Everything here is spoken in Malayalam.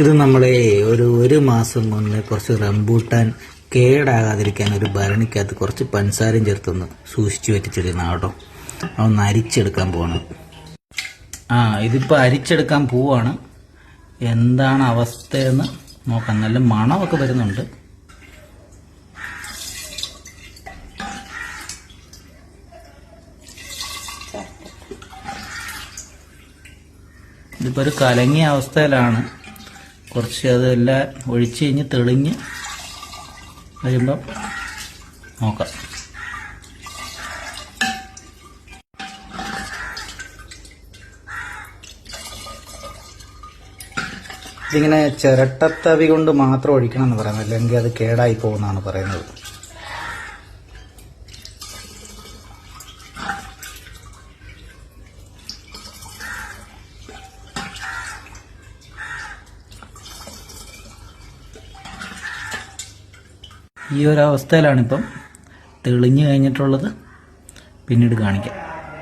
ഇത് നമ്മളെ ഒരു ഒരു മാസം മുന്നേ കുറച്ച് റംബൂട്ടാൻ കേടാകാതിരിക്കാൻ ഒരു ഭരണിക്കകത്ത് കുറച്ച് പഞ്ചസാരയും ചേർത്തൊന്ന് സൂക്ഷിച്ചു വെച്ചിരുന്ന കേട്ടോ അതൊന്ന് അരിച്ചെടുക്കാൻ പോവാണ്. ആ ഇതിപ്പോൾ അരിച്ചെടുക്കാൻ പോവാണ്. എന്താണ് അവസ്ഥയെന്ന് നോക്കാം. നല്ല മണമൊക്കെ വരുന്നുണ്ട്. ഇതിപ്പോൾ ഒരു കലങ്ങിയ അവസ്ഥയിലാണ്. കുറച്ച് അതെല്ലാം ഒഴിച്ച് കഴിഞ്ഞ് തെളിഞ്ഞ് വരുമ്പം നോക്കാം. ഇതിങ്ങനെ ചിരട്ടത്തവി കൊണ്ട് മാത്രം ഒഴിക്കണം എന്ന് പറയുന്നത് അല്ലെങ്കിൽ അത് കേടായി പോകുന്നതാണ് പറയുന്നത്. ഈ ഒരു അവസ്ഥയിലാണിപ്പം തെളിഞ്ഞു കഴിഞ്ഞിട്ടുള്ളത്. പിന്നീട് കാണിക്കാം.